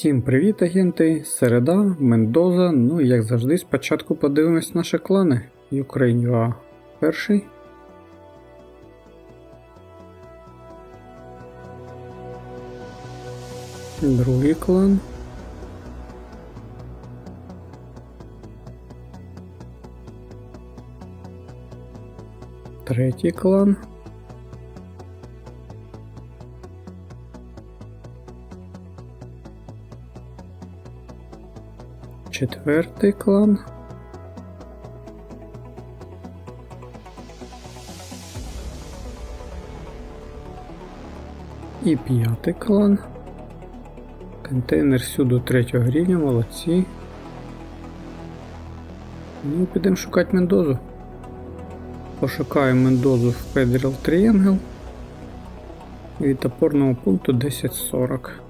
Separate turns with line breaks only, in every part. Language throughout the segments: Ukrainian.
Всім привіт, агенти! Середа, Мендоза. Ну і як завжди, спочатку подивимось наші клани. Ukraine перший. Другий клан. Третій клан. Четвертий клан. І п'ятий клан. Контейнер всюди третього рівня, молодці. Ну, підемо шукати Мендозу. Пошукаємо Мендозу в Federal Triangle. Від опорного пункту 1040.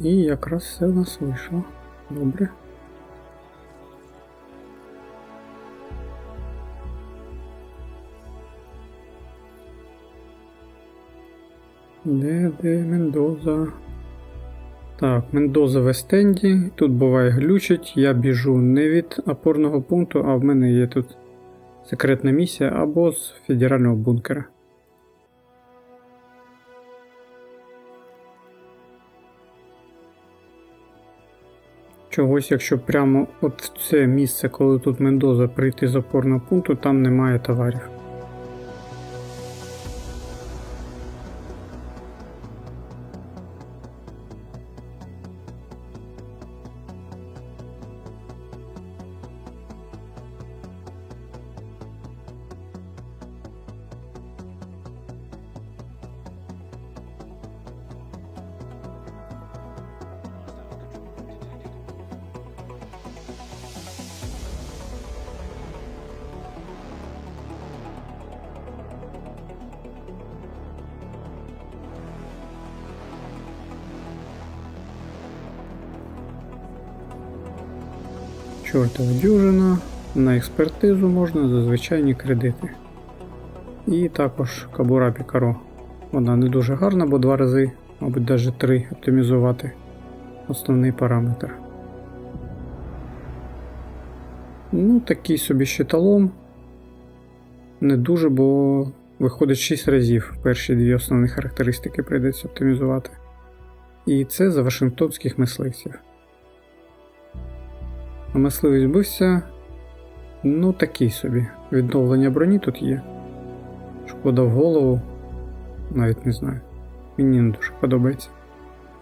І якраз все у нас вийшло. Добре. Де, де Мендоза? Так, Мендоза в Естенді. Тут буває глючить. Я біжу не від опорного пункту, а в мене є тут секретна місія або з федерального бункера. Чогось, якщо прямо от в це місце, коли тут Мендоза прийти з опорного пункту, там немає товарів. Чортова дюжина, на експертизу можна за звичайні кредити. І також кабура Пікаро. Вона не дуже гарна, бо два рази, мабуть, навіть три оптимізувати основний параметр. Ну, такий собі щиталом. Не дуже, бо виходить 6 разів перші дві основні характеристики прийдеться оптимізувати. І це за вашингтонських мисливців. А мисливець бився. Ну, такий собі. Відновлення броні тут є. Шкода в голову. Навіть не знаю. Мені не дуже подобається.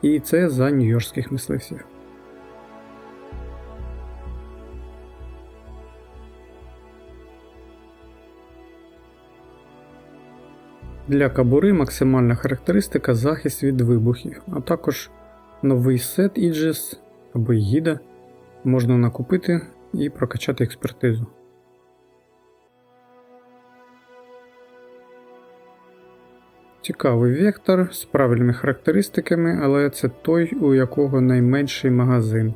І це за нью-йоркських мисливців. Для кабури максимальна характеристика захист від вибухів, а також новий сет Aegis або Гіда можна накупити і прокачати експертизу. Цікавий вектор з правильними характеристиками, але це той, у якого найменший магазин.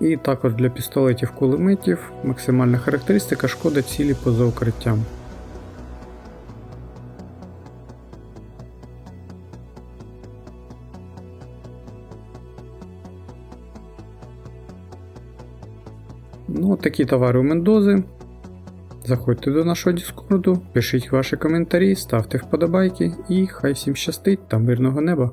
І також для пістолетів кулеметів максимальна характеристика шкода цілі поза укриттям. Ну, от такі товари у Мендози. Заходьте до нашого Діскорду, пишіть ваші коментарі, ставте вподобайки і хай всім щастить та мирного неба.